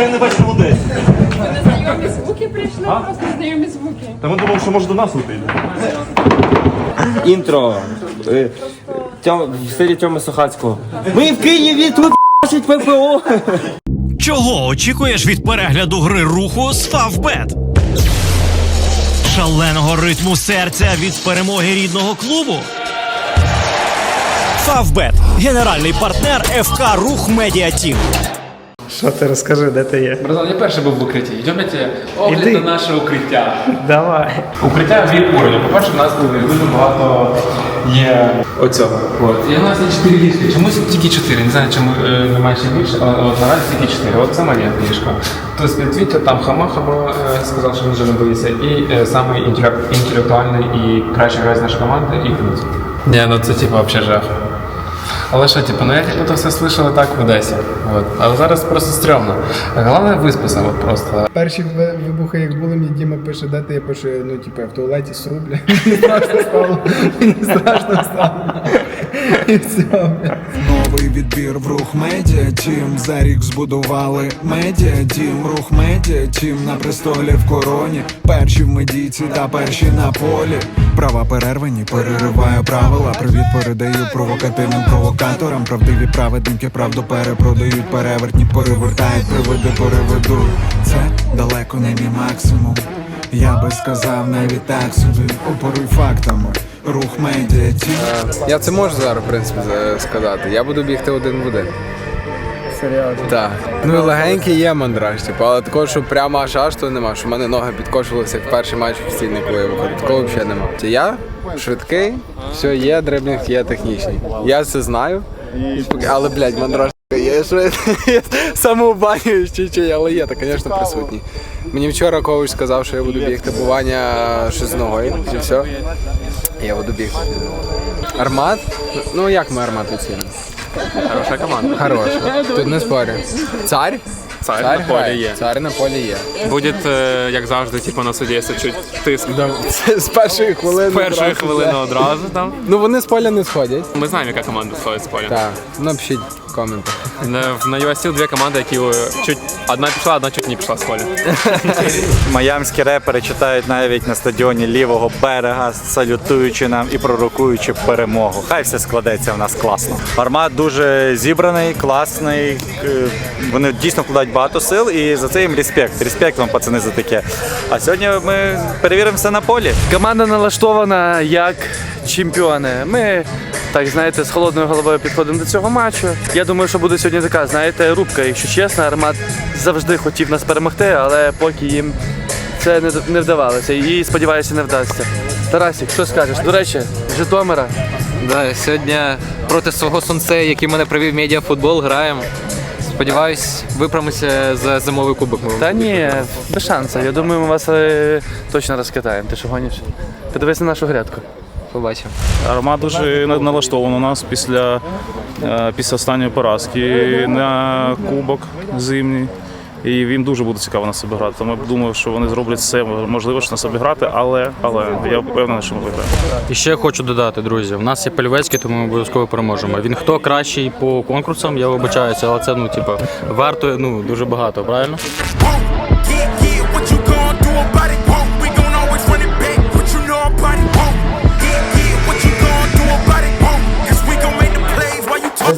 що я не бачив в Одесі. Незнайомі звуки прийшли, просто знайомі звуки. Та ми думали, що може до нас вийде. Інтро. Е, Тьом- В стилі Тьоми Сухацького. Ми в Києві тут ***ять ППО. Чого очікуєш від перегляду гри руху з Фавбет? Шаленого ритму серця від перемоги рідного клубу. Фавбет генеральний партнер ФК Рух Медіа Тім. Що ти розкажи, де ти є? Братан, я перший був в укритті. Йдемте огляд Іди. на наше укриття. Давай. Укриття від уровня. По-перше, в нас дуже багато є оцього. От. І у нас є чотири ліжки. Чомусь тільки чотири. Не знаю, чому е, немає ще більше, але от наразі тільки чотири. От це моє ліжко. Тобто Твіття там хамах або е, сказав, що він вже не боїться. І е, самий інтелек- інтелектуальний і кращий гравець нашої команди і плюс. Ні, ну це типу взагалі жах. Але що, типу, ну я типу, то все слышали так в Одесі. От. Але зараз просто стрьомно. Головне виспався от просто. Перші ви- вибухи, як були, мені Діма пише, де ти я пишу, ну, типу, я в туалеті сру, бля. Мені страшно стало. Мені страшно стало. І все, бля. Новий відбір в рух медіа тім за рік збудували медіа тім, рух медіа тім на престолі в короні. Перші в медійці та перші на полі. Права перервані, перериваю правила. Привіт передаю провокативним провокаторам. Правдиві праведники правду перепродають, перевертні перевертають, привиди переведуть. Це далеко не мій максимум. Я би сказав навіть так собі, опоруй фактами. Рух медіа. Я це можу зараз, в принципі, сказати. Я буду бігти один в один. Серйозно. Так. Ну і легенький є мандраж, типу, але такого, що прямо аж аж то нема, що в мене ноги підкошувалися як перший матч офіційний, коли я виходив. Такого взагалі нема. Це я швидкий, все є, дрибник є технічний. Я це знаю. Але, блядь, мандраж є що я самообманююсь чи чи, але є, та, звісно, присутній. Мені вчора коуч сказав, що я буду бігти бування щось з ногою, і все. Я буду бігти. Армат? Ну як ми армат оцінимо? Хороша команда. Хороша. Тут не спорю. Цар? Царь на полі грає. є. Цар на полі є. Буде, е, як завжди, типу, на суді чуть тиск. Це з першої хвилини. Першої одразу, хвилини да. одразу там. Ну вони з поля не сходять. Ми знаємо, яка команда сходить з поля. Так. Напишіть в коментах. На, на USL дві команди, які е, чуть одна пішла, одна чуть не пішла з поля. Майамські репери читають навіть на стадіоні лівого берега, салютуючи нам і пророкуючи перемогу. Хай все складеться в нас класно. Армат дуже зібраний, класний. е, Вони дійсно вкладають багато сил, і за це їм респект. Респект вам, пацани, за таке. А сьогодні ми перевіримо все на полі. Команда налаштована як чемпіони. Ми, так знаєте, з холодною головою підходимо до цього матчу. Я думаю, що буде сьогодні така, знаєте, рубка. Якщо чесно, Армат завжди хотів нас перемогти, але поки їм це не, вдавалося. І сподіваюся, не вдасться. Тарасік, що скажеш? До речі, Житомира. Да, сьогодні проти свого сонцея, який мене привів медіафутбол, граємо. Сподіваюсь, виправимося за зимовий кубок. Та ні, без шансу. Я думаю, ми вас е, точно розкатаємо. Ти що гониш? Подивись на нашу грядку. Побачимо. Арма дуже на- налаштована у нас після, е, після останньої поразки на кубок зимній. І їм дуже буде цікаво на себе грати. Тому я думаю, що вони зроблять все можливе, щоб на себе грати, але, але я впевнений, що ми виграємо. І ще хочу додати, друзі. У нас є Пельвецький, тому ми обов'язково переможемо. Він хто кращий по конкурсам, я вибачаюся, але це ну, типу, варто ну, дуже багато, правильно?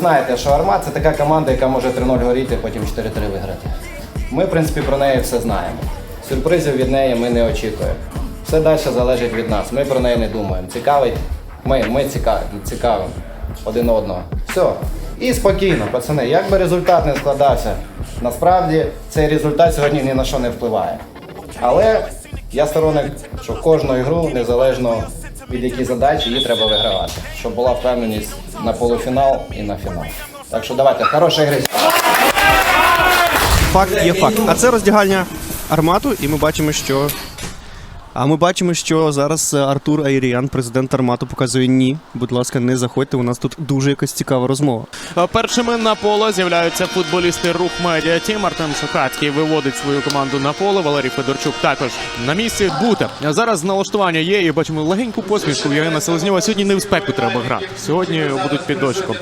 Знаєте, що Армат це така команда, яка може 3-0 горіти, потім 4-3 виграти. Ми, в принципі, про неї все знаємо. Сюрпризів від неї ми не очікуємо. Все далі залежить від нас. Ми про неї не думаємо. Цікавить, ми, ми цікавимо один одного. Все. І спокійно, пацани, як би результат не складався, насправді цей результат сьогодні ні на що не впливає. Але я сторонник, що кожну ігру, незалежно якій задачі, її треба вигравати, щоб була впевненість на полуфінал і на фінал. Так що давайте, хорошої гри. Факт є факт. А це роздягальня армату, і ми бачимо, що. А ми бачимо, що зараз е, Артур Айріян, президент Армату, показує ні. Будь ласка, не заходьте. У нас тут дуже якась цікава розмова. Першими на поле з'являються футболісти рух медіа Тім. Артем Сухацький виводить свою команду на поле. Валерій Федорчук також на місці бути. Зараз налаштування є і бачимо легеньку посмішку. в Єрина Селезнєва. Сьогодні не в спеку треба грати. Сьогодні будуть під дощиком.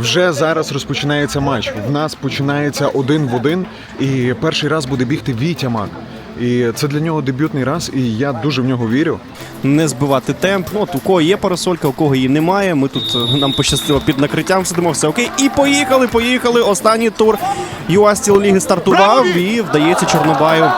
Вже зараз розпочинається матч. В нас починається один в один, і перший раз буде бігти Вітя Мак. І це для нього дебютний раз, і я дуже в нього вірю. не збивати темп. Ну, от у кого є парасолька, у кого її немає. Ми тут е, нам пощастило під накриттям сидимо, все окей. І поїхали, поїхали. Останній тур ЮА Стіл Ліги стартував і вдається Чорнобаю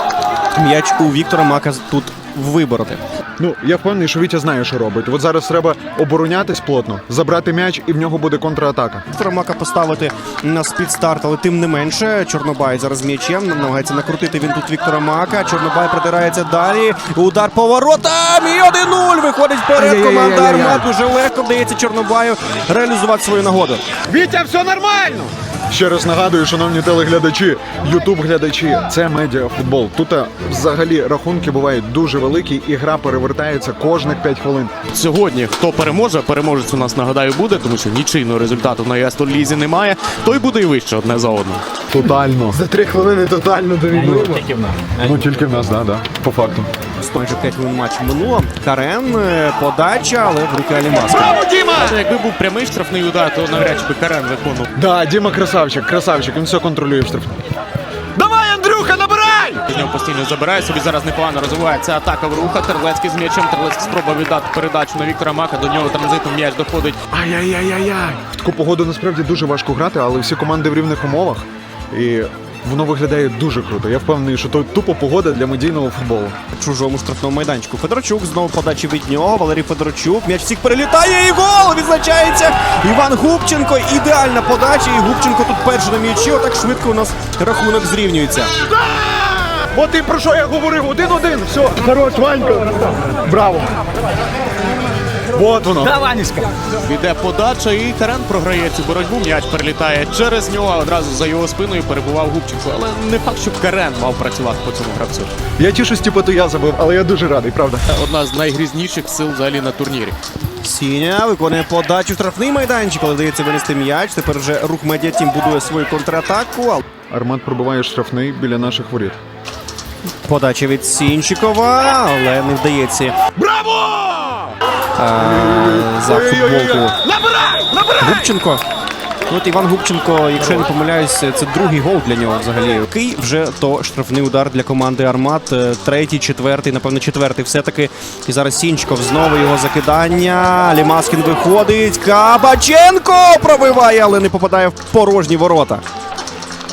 м'яч у Віктора Мака тут вибороти. Ну я впевнений, що Вітя знає, що робить. От зараз треба оборонятись плотно, забрати м'яч, і в нього буде контратака. Віктора поставити на спідстарт, але тим не менше, Чорнобай зараз м'ячем намагається накрутити він тут Віктора Мака. Чорнобай придирається далі. Удар поворотом і 1-0 виходить вперед. Команда Армат дуже легко вдається Чорнобаю реалізувати свою нагоду. Вітя, все нормально! Ще раз нагадую, шановні телеглядачі, ютуб-глядачі, це медіафутбол. Тут взагалі рахунки бувають дуже великі, і гра перевертається кожних 5 хвилин. Сьогодні хто переможе, переможець у нас нагадаю буде, тому що нічийного результату на ЄС Лізі немає. Той буде і вище одне за одним. Тотально. За три хвилини тотально довідомо. Ну тільки в нас, да, да, по факту. Майже 5 хвилин матчу минуло. Карен, е, подача, але в руки Алімаска. Це якби був прямий штрафний удар, то навряд чи би Карен виконував. Да, Діма красавчик, красавчик, він все контролює в штраф. Давай, Андрюха, набирай! З нього постійно забирає собі. Зараз непогано розвивається атака в руха. Терлецький з м'ячем. Терлецький спроба віддати передачу на Віктора Мака. До нього транзитом м'яч доходить. Ай-яй-яй-яй-яй. В таку погоду насправді дуже важко грати, але всі команди в рівних умовах. І воно виглядає дуже круто. Я впевнений, що то тупо погода для медійного футболу. чужому штрафному майданчику. Федорчук знову подачі від нього. Валерій Федорчук. М'яч всіх перелітає і гол! Відзначається Іван Губченко. Ідеальна подача. І Губченко тут перший на м'ячі. Отак швидко у нас рахунок зрівнюється. От і про що я говорив? Один-один. Все, хорош, Ванько. Браво. Вот воно. Іде подача, і Карен програє цю боротьбу. М'яч перелітає через нього. Одразу за його спиною перебував Губченко. Але не факт, що Карен мав працювати по цьому гравцю. Я тішусь, типу, то я забив, але я дуже радий, правда. Одна з найгрізніших сил взагалі на турнірі. Сіня виконує подачу в штрафний майданчик, але вдається винести м'яч. Тепер вже рух медіатім будує свою контратаку. Армат пробиває штрафний біля наших воріт. Подача від Сінчикова, але не вдається. Браво! За футболку. Губченко. Ну, От Іван Губченко, якщо я не помиляюсь, це другий гол для нього взагалі. Який вже то штрафний удар для команди Армат. Е, Третій, четвертий, напевно, четвертий. Все-таки. І зараз Сінчиков знову його закидання. Лімаскін виходить. Кабаченко пробиває, але не попадає в порожні ворота.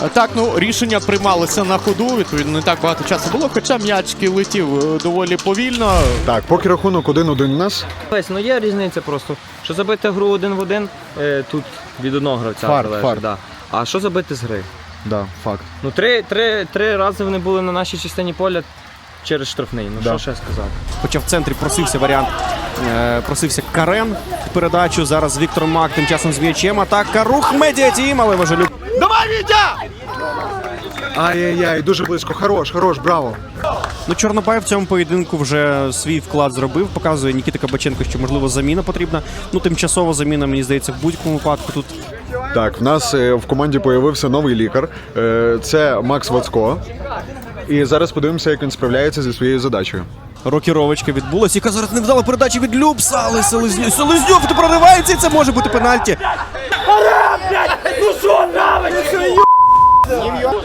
Так, ну рішення приймалися на ходу. Відповідно, не так багато часу було, хоча м'ячки летів е, доволі повільно. Так, поки рахунок 1-1 у нас. Весь, ну є різниця просто. Що забити гру один в один, е, тут від одного гравця Фарт, залежить. фарт. Да. А що забити з гри? Да, факт. Ну, три, три, три рази вони були на нашій частині поля через штрафний. Ну Да. що ще сказати? Хоча в центрі просився варіант. Е, Просився Карен в передачу. Зараз Віктор Мак тим часом з м'ячем. Атака рух медіатім, але Важелюк Ай-яй-яй, дуже близько. Хорош, хорош, браво. Ну, Чорнобай в цьому поєдинку вже свій вклад зробив. Показує Нікіта Кабаченко, що можливо заміна потрібна. Ну, тимчасова заміна, мені здається, в будь-якому випадку тут. Так, в нас е, в команді появився новий лікар. Е, Це Макс Вацко. І зараз подивимося, як він справляється зі своєю задачею. Рокіровочка відбулася, яка зараз не вдала передачі від Любса, але Селезньов, Селезньов ти проривається, і це може бути пенальті.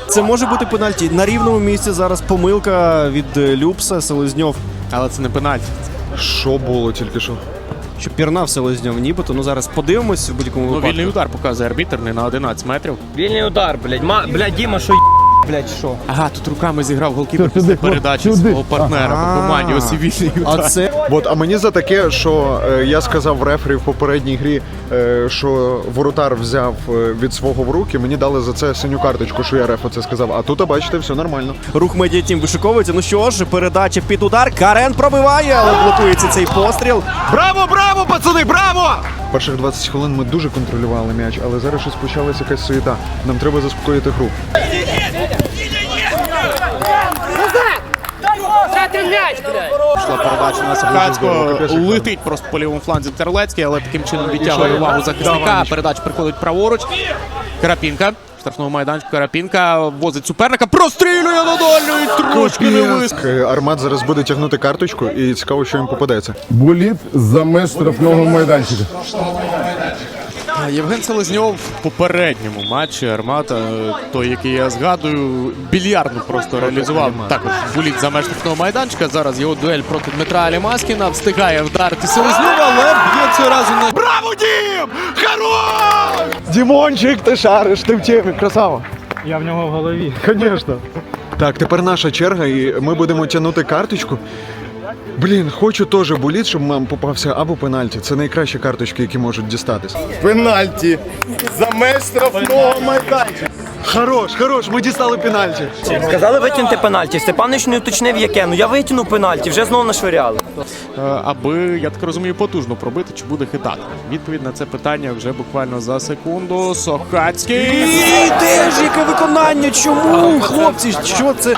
Це може бути пенальті. На рівному місці зараз помилка від е, Любса, Селезньов. Але це не пенальті. Що було тільки що? Що пірнав Селезньов нібито. Ну зараз подивимось в будь-якому Ну, вільний удар показує арбітр не на 11 метрів. Вільний удар, блядь. Ма, блядь, Діма, що блядь, що? Ага, тут руками зіграв голкіпер після передачі свого партнера по команді. Ось і вільний А удар. це От, а мені за таке, що е, я сказав рефері в попередній грі, е, що воротар взяв е, від свого в руки, мені дали за це синю карточку, що я рефу це сказав. А тут, а бачите, все нормально. рух медіатім вишиковується. Ну що ж, передача під удар. Карен пробиває, але блокується цей постріл. Браво, браво, пацани, браво! Перших 20 хвилин ми дуже контролювали м'яч, але зараз щось почалася якась суєта. Нам треба заспокоїти гру. Пішла передача на Сахацького. Летить просто по лівому фланзі Терлецький, але таким чином відтягує увагу захисника. Передача приходить праворуч. Карапінка. в Штрафному майданчику Карапінка возить суперника, прострілює на дальню і трошки не вис. Е, Армат зараз буде тягнути карточку, і цікаво, що їм попадеться. Боліт за меж штрафного майданчика. Євген Селезньов в попередньому матчі Армата, е, той, який я згадую, більярдно просто реалізував також буліт за меж штрафного майданчика. Зараз його дуель проти Дмитра Алімаскіна встигає вдарити Селезньова, але б'є цього разу не Браво, Дім! Хорош! Дімончик, ти шариш, ти в темі, красава. Я в нього в голові. Звісно. Так, тепер наша черга, і ми будемо тягнути карточку. Блін, хочу теж боліт, щоб нам попався або пенальті. Це найкращі карточки, які можуть дістатись. Пенальті! За меж штрафного майданчика! Хорош, хорош, ми дістали пенальті. Сказали витягнути пенальті. Степанич не уточнив яке. Ну я витягнув пенальті, вже знову нашвиряли. Е, аби, я так розумію, потужно пробити, чи буде хитати. Відповідь на це питання вже буквально за секунду. Сохацький. Де ж яке виконання? Чому, хлопці? Що це?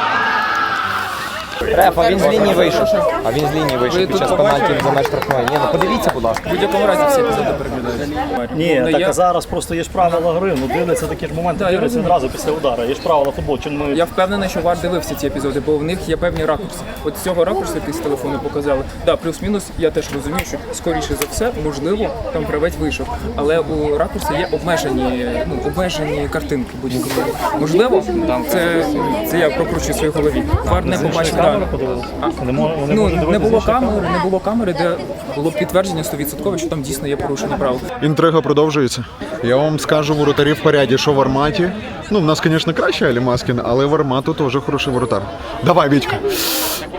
Реф, а він з лінії вийшов. А він з лінії вийшов під час пенальті за меж штрафної. Ні, ну подивіться, будь ласка. В будь-якому разі всі епізоди переглядають. Ні, так я- а зараз просто є ж правила гри. Ну дивляться такі ж моменти, Да, я дивляться розумію. одразу після удару. Є ж правила футболу. Чи ми Я впевнений, що Вар дивився ці епізоди, бо в них є певні ракурси. От з цього ракурсу, який з телефону показали, да, плюс-мінус, я теж розумію, що скоріше за все, можливо, там гравець вийшов. Але у ракурсі є обмежені, ну, обмежені картинки будь-якого. Можливо, це, це я прокручую в своїй голові. Вар не побачив. Да. Мо- вони ну, можуть не дивитися було камери? камери, не було камери, де було б підтвердження 100%, що там дійсно є порушення правил. Інтрига продовжується. Я вам скажу воротарі в поряді, що в арматі. Ну, в нас, звісно, краще Алімаскін, але в армату теж хороший воротар. Давай, Вітька.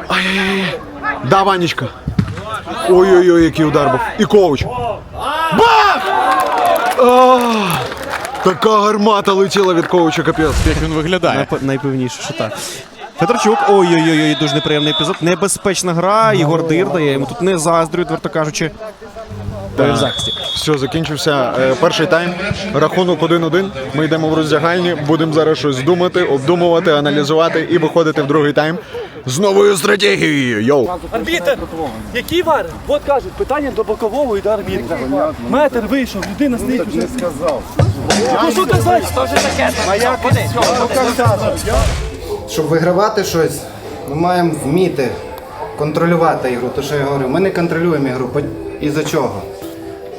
Ай-яй-яй. Да, Ванечка. Ой-ой-ой, який удар був. І коуч. Бах! Ах! Така гармата летіла від коуча, капець. Як він виглядає? Найп- найпевніше, що так. Федорчук, ой-ой-ой, дуже неприємний епізод. Небезпечна гра. Ігор Дирда, я йому тут не заздрю, відверто кажучи. Той в захисті. Все, закінчився е, перший тайм. Рахунок 1-1. Ми йдемо в роздягальні, будемо зараз щось думати, обдумувати, аналізувати і виходити в другий тайм з новою стратегією. Йоу! Арбітер! Який вар? От кажуть, питання до бокового і до арбітра. Метр вийшов, людина стоїть вже. Не сказав. Ну що казати? Що ж таке? Щоб вигравати щось, ми маємо вміти контролювати ігру. То що я говорю, ми не контролюємо ігру. По- Із-за чого?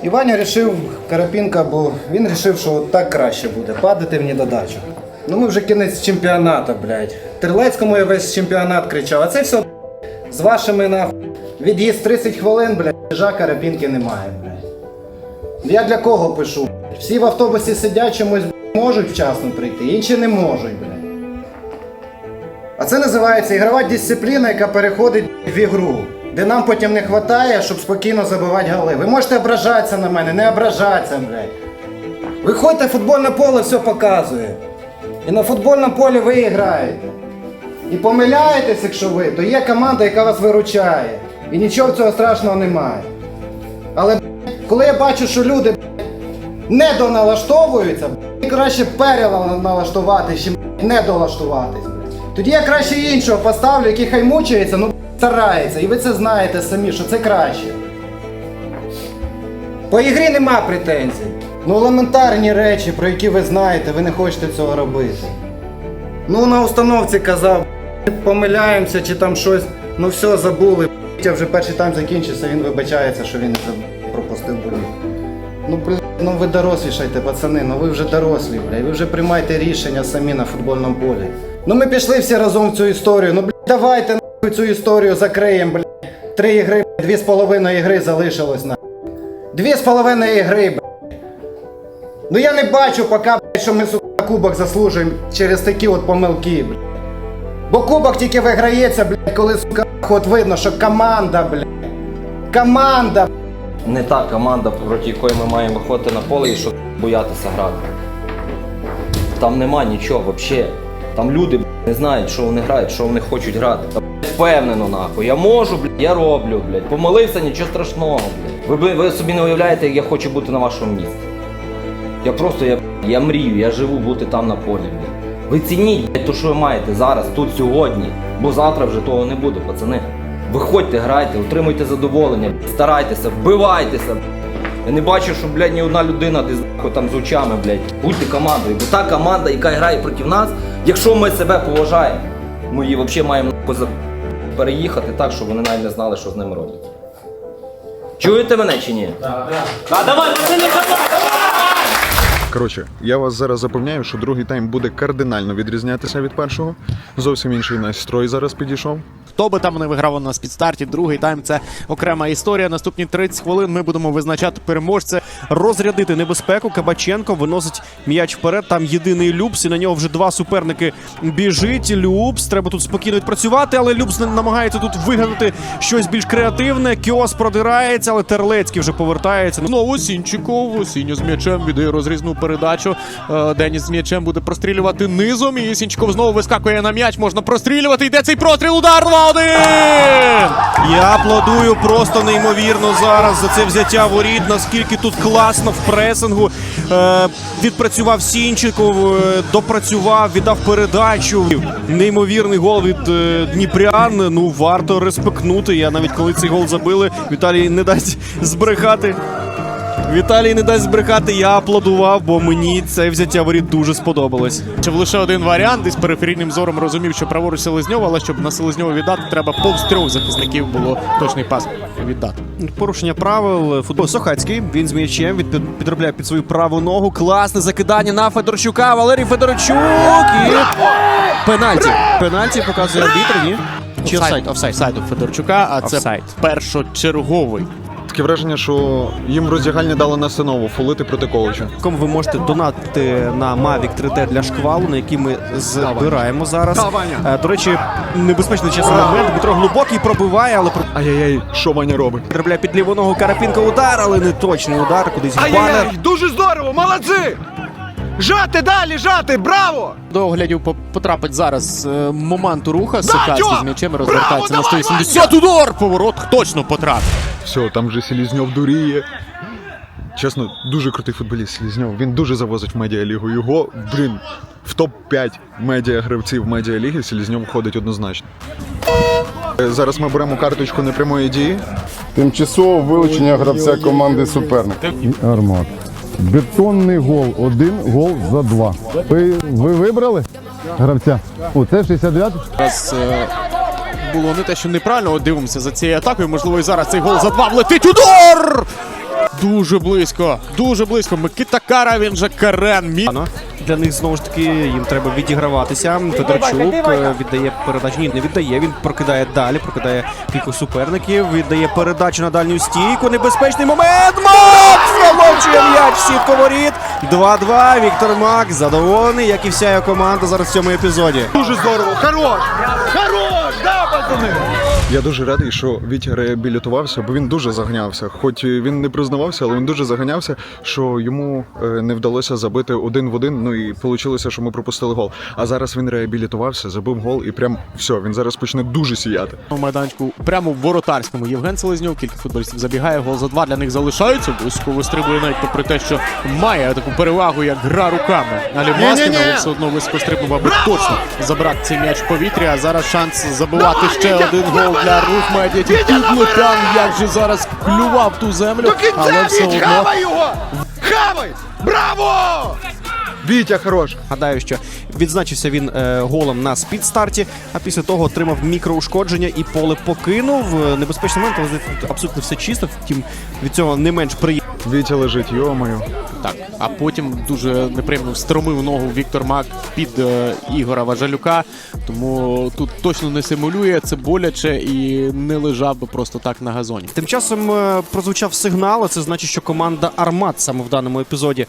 Іваня рішив Карапінка, бо він вирішив, що так краще буде, падати в недодачу. Ну ми вже кінець чемпіонату, блядь. Терлецькому я весь чемпіонат кричав, а це все з вашими нахуй. Від'їзд 30 хвилин, блядь, жа Карапінки немає, блядь. Я для кого пишу? Всі в автобусі сидять, чомусь можуть вчасно прийти, інші не можуть, блядь. А це називається ігрова дисципліна, яка переходить в ігру, де нам потім не вистачає, щоб спокійно забивати голи. Ви можете ображатися на мене, не ображатися, блядь. Виходьте, футбольне поле все показує. І на футбольному полі ви граєте. І помиляєтесь, якщо ви, то є команда, яка вас виручає. І нічого цього страшного немає. Але коли я бачу, що люди не доналаштовуються, блядь, краще переналаштувати, чим блядь, не долаштуватись. блядь. Тоді я краще іншого поставлю, який хай мучається, ну старається. І ви це знаєте самі, що це краще. По ігрі нема претензій. Ну елементарні речі, про які ви знаєте, ви не хочете цього робити. Ну на установці казав, помиляємося чи там щось, ну все, забули. Я вже перший тайм закінчився, він вибачається, що він заб- пропустив болі. Ну, блядь, ну ви дорослішайте, пацани, ну ви вже дорослі, блядь, ви вже приймайте рішення самі на футбольному полі. Ну ми пішли всі разом в цю історію. Ну, блядь, давайте нахуй цю історію закриємо, блядь. Три ігри, блядь, дві з половиною ігри залишилось на. Дві з половиною ігри, блядь. Ну я не бачу поки, блядь, що ми сука, кубок заслужуємо через такі от помилки, блядь. Бо кубок тільки виграється, блядь, коли сука, от видно, що команда, блядь. Команда, Не та команда, проти якої ми маємо виходити на поле і що боятися грати. Там нема нічого взагалі. Там люди не знають, що вони грають, що вони хочуть грати. Та, впевнено нахуй. Я можу, блядь, я роблю, блядь. Помолився, нічого страшного, блядь. Ви, ви собі не уявляєте, як я хочу бути на вашому місці. Я просто я, я мрію, я живу бути там на полі. Блядь. Ви цініть блядь, то, що ви маєте зараз, тут, сьогодні, бо завтра вже того не буде, пацани. Виходьте, грайте, отримуйте задоволення, блядь, старайтеся, вбивайтеся. Я не бачу, що, блядь, ні одна людина десь там з очами, блядь. Будьте командою. Бо та команда, яка грає проти нас, якщо ми себе поважаємо, ми її взагалі маємо переїхати так, щоб вони навіть не знали, що з ними роблять. Чуєте мене чи ні? А давай, пацани, давай! Коротше, я вас зараз запевняю, що другий тайм буде кардинально відрізнятися від першого. Зовсім інший настрой зараз підійшов. Хто би там не виграв у нас під старті, другий тайм це окрема історія. Наступні 30 хвилин ми будемо визначати переможця. розрядити небезпеку. Кабаченко виносить м'яч вперед. Там єдиний Любс, і на нього вже два суперники біжить. Любс, треба тут спокійно відпрацювати, але Любс намагається тут вигадати щось більш креативне. Кіос продирається, але Терлецький вже повертається. Знову Сінчиков. Сіньо з м'ячем віддає розрізну передачу. Е, Деніс з м'ячем буде прострілювати низом. І Сінчиков знову вискакує на м'яч. Можна прострілювати. Йде цей простріл. Удар 2-1! Я аплодую просто неймовірно зараз за це взяття воріт. Наскільки тут класно в пресингу. Е, відпрацював Сінчиков, е, допрацював, віддав передачу. Неймовірний гол від е, Дніпрян. Ну варто респектнути. Я навіть коли цей гол забили, Віталій не дасть збрехати. Віталій не дасть збрехати. Я аплодував, бо мені це взяття воріт дуже сподобалось. Чи лише один варіант, десь периферійним зором розумів, що праворуч Селезньова, але щоб на Селезньова віддати, треба повз трьох захисників було точний пас віддати. Порушення правил футбол Сохацький. Він з м'ячем від підробляє під свою праву ногу. Класне закидання на Федорчука. Валерій Федорчук і пенальті. Пенальті показує арбітр. Ні? Чи офсайд? Офсайд. Офсайд у Федорчука, а це Офсайд. першочерговий. Таке враження, що їм в роздягальні дали настанову фолити проти Ковача. Кому ви можете донатити на Mavic 3T для шквалу, на який ми збираємо зараз. Е, До речі, небезпечний часовий момент. Дмитро глибокий пробиває, але про- Ай-яй-яй, що Ваня робить? Потрапляє під ліву ногу Карапінка удар, але не точний удар, кудись в банер. дуже здорово, молодці! Жати далі, жати, браво! До оглядів по- потрапить зараз е, моменту руха. Сикацький Тьо! з м'ячем розвертається на давай, 180. Удар! Поворот точно потрапив. Все, там вже Селізньов дуріє. Чесно, дуже крутий футболіст Селізньов. Він дуже завозить в медіалігу. Його, блін, в топ-5 медіагравців медіаліги Селізньов входить однозначно. Е, Зараз ми беремо карточку непрямої дії. Тимчасове вилучення гравця команди суперника. Армат. Бетонний гол. Один гол за два. Ви, ви вибрали гравця? О, це 69 Зараз е, було не те, що неправильно. От дивимося за цією атакою. Можливо, і зараз цей гол за два влетить. Удар! Дуже близько, дуже близько. Микита Кара, він же Карен. Мі... Для них знову ж таки їм треба відіграватися. Федорчук е, віддає передачу. Ні, не віддає. Він прокидає далі, прокидає кількох суперників. Віддає передачу на дальню стійку. Небезпечний момент. Мак проловчує м'яч в сітку воріт. 2-2. Віктор Мак задоволений, як і вся його команда зараз в цьому епізоді. Дуже здорово! Хорош! Хорош! Да, пацани! Я дуже радий, що Вітя реабілітувався, бо він дуже заганявся. Хоч він не признавався, але він дуже заганявся, що йому е, не вдалося забити один в один. Ну і вийшло, що ми пропустили гол. А зараз він реабілітувався, забив гол і прям все. Він зараз почне дуже сіяти. У майданчику прямо в воротарському Євген Селезньов, кілька футболістів забігає, гол за два для них залишаються. Близько вистрибує навіть попри те, що має таку перевагу, як гра руками. Але Маскін, але все одно високо стрибнув, аби точно забрати цей м'яч в повітря. А зараз шанс забивати ще один гол для рух медіа. Підлетан, як же зараз клював ту землю, але все одно його! Хавай! Браво! Вітя хорош! Гадаю, що відзначився він е, голом на спідстарті, а після того отримав мікроушкодження і поле покинув. Е, Небезпечний момент, але абсолютно все чисто. Втім, від цього не менш приємно. Вітя лежить, йомаю. Так, а потім дуже неприємно встромив ногу Віктор Мак під е, Ігора Важалюка. Тому тут точно не симулює, це боляче і не лежав би просто так на газоні. Тим часом е, прозвучав сигнал. Це значить, що команда Армат саме в даному епізоді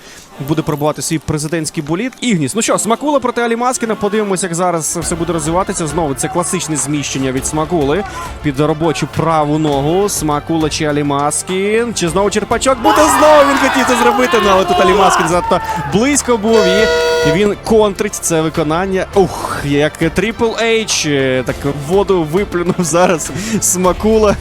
буде пробувати свій президентський боліт. Ігніс. Ну що, смакула проти Алімаскіна. Подивимося, як зараз все буде розвиватися. Знову це класичне зміщення від смакули під робочу праву ногу. Смакула чи Алімаскін. Чи знову Черпачок буде знову. Він хотів це зробити, ну, але тут Алімаскін занадто близько був і він контрить це виконання. Ух, як Трипл H. е, Так воду виплюнув зараз смакула.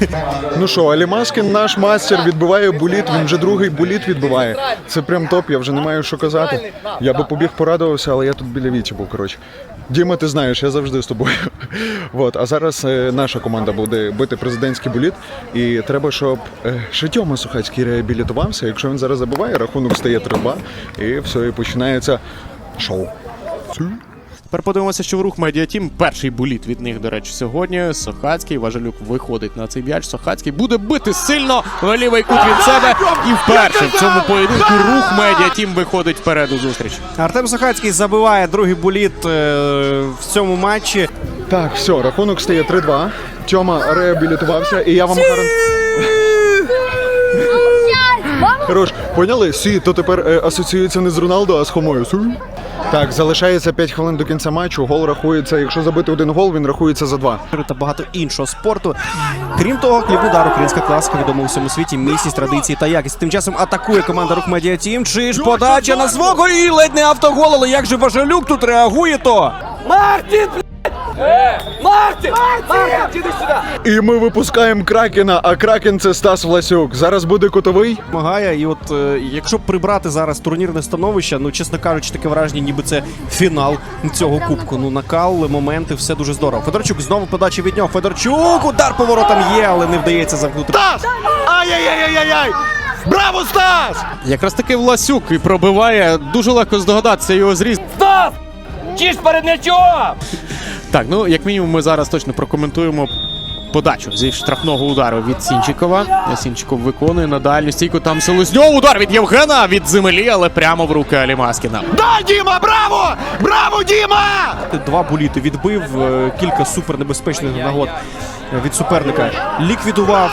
Ну що, Алімаскін наш мастер відбиває буліт, він вже другий буліт відбиває. Це прям топ, я вже не маю що казати. Я би побіг порадувався, але я тут біля Віті був, коротше. Діма, ти знаєш, я завжди з тобою. От, а зараз е, наша команда буде бити президентський буліт. І треба, щоб е, ще Сухацький реабілітувався. Якщо він зараз забиває, рахунок стає 3-2, і все, і починається шоу. Тепер подивимося, що в рух медіатім перший боліт від них, до речі, сьогодні. Сохацький Важелюк виходить на цей м'яч. Сохацький буде бити сильно в лівий кут від себе. І вперше в цьому поєдинку рух медіатім виходить вперед у зустріч. Артем Сахацький забиває другий боліт е, в цьому матчі. Так, все, рахунок стає 3-2. Тьома реабілітувався, і я вам гарантую. Хорош, поняли? Сі, то тепер е, асоціюється не з Роналдо, а з Хомою. Су. Так, залишається 5 хвилин до кінця матчу. Гол рахується. Якщо забити один гол, він рахується за два. та багато іншого спорту. Крім того, хліб удар, українська класика, відома у всьому світі, місяць, традиції та якість. Тим часом атакує команда рух Медіа Тім. Чи ж подача на свого і ледь не автогол, але як же Важелюк тут реагує то? Мартін, блядь! Мартін! Мартін, іди сюди! І ми випускаємо Кракена, а Кракен це Стас Власюк. Зараз буде кутовий. Помагає, і от е, якщо прибрати зараз турнірне становище, ну чесно кажучи, таке враження, ніби це фінал цього кубку. Ну накал, моменти, все дуже здорово. Федорчук знову подача від нього. Федорчук, удар поворотом є, але не вдається замкнути. Стас! Ай-яй-яй-яй-яй! Браво, Стас! Якраз таки Власюк і пробиває. Дуже легко здогадатися його зріст. Стоп! Чіж перед м'ячом! Так, ну як мінімум, ми зараз точно прокоментуємо подачу зі штрафного удару від Сінчикова. Сінчиков виконує на дальню стійку. Там Селезньов. Удар від Євгена від землі, але прямо в руки Алімаскіна. Да, Діма, браво! Браво, Діма! Два боліти відбив, е, кілька супернебезпечних нагод від суперника. Ліквідував.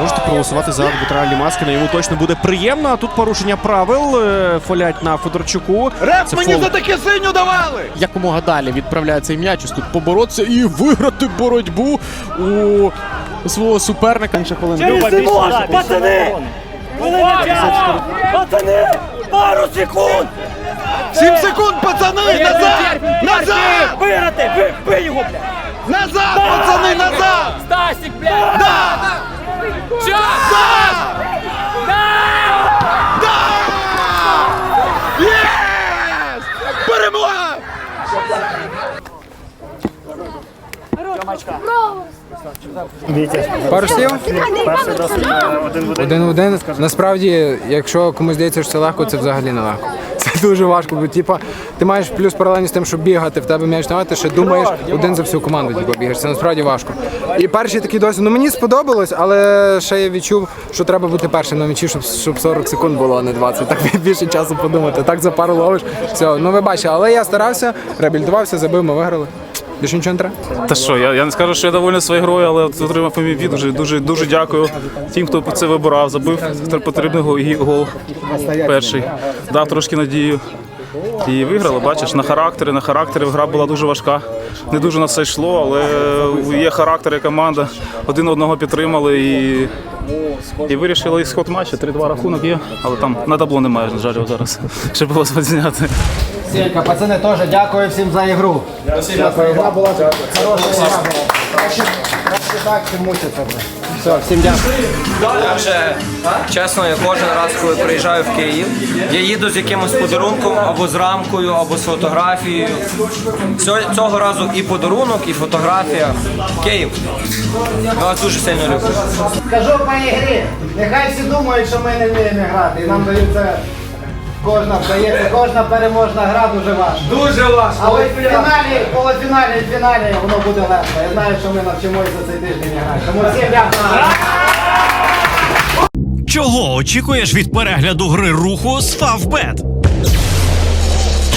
Можете проголосувати за Дмитра Лімаскіна. Йому точно буде приємно. А тут порушення правил е, фолять на Федорчуку. Це мені фол. за таке синю давали! Якомога далі відправляє цей м'яч. Ось Тут поборотися і виграти боротьбу у свого суперника. Через Симон! Пацани! Хвилина! Пацани! Пару секунд! 7 секунд, пацани! Назад! Назад! Виграти! Ви, бий його, блядь! Назад, пацани, назад! Стасик, блядь! Да! Єс! Перемога! Пару слів? Один в один. Насправді, якщо комусь здається, що це легко, це взагалі не легко. Це дуже важко, бо типа, ти маєш плюс паралельно з тим, щоб бігати, в тебе м'яч на ти ще думаєш один за всю команду типу, бігаєш. Це насправді важко. І перший такий досвід, ну мені сподобалось, але ще я відчув, що треба бути першим на м'ячі, щоб, щоб 40 секунд було, а не 20. Так більше часу подумати. Так за пару ловиш. Все, ну ви бачите, але я старався, реабілітувався, забив, ми виграли. Більше нічого не треба. Та що, я, я не скажу, що я довольний своєю грою, але от отримав MVP. Дуже, дуже, дуже дякую тим, хто це вибирав. Забив потрібний гол, гол перший. Дав трошки надію. І виграли, бачиш, на характері, на характері гра була дуже важка. Не дуже на все йшло, але є характер і команда. Один одного підтримали і, і вирішили ісход матчу. 3-2 рахунок є, але там на табло немає, на жаль, зараз, щоб було зняти. Сілька, пацани, теж дякую всім за ігру. Дякую. Гра була хороша. Краще, краще так, чим мучиться. Все, всім дякую. Я вже чесно, я кожен раз, коли приїжджаю в Київ, я їду з якимось подарунком або з рамкою, або з фотографією. Цього разу і подарунок, і фотографія. Київ. Я вас дуже сильно люблю. Скажу пані Грі, Нехай всі думають, що ми не вміємо грати. І нам дають це кожна вдається, кожна переможна гра дуже важка. Дуже важко. Але в фіналі, полуфіналі і фіналі воно буде легко. Я знаю, що ми навчимося за цей тиждень грати. Тому всім дякую. Чого очікуєш від перегляду гри руху з Фавбет?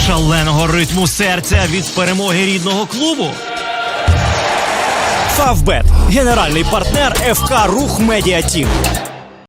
Шаленого ритму серця від перемоги рідного клубу. Фавбет генеральний партнер ФК Рух Медіа Тім.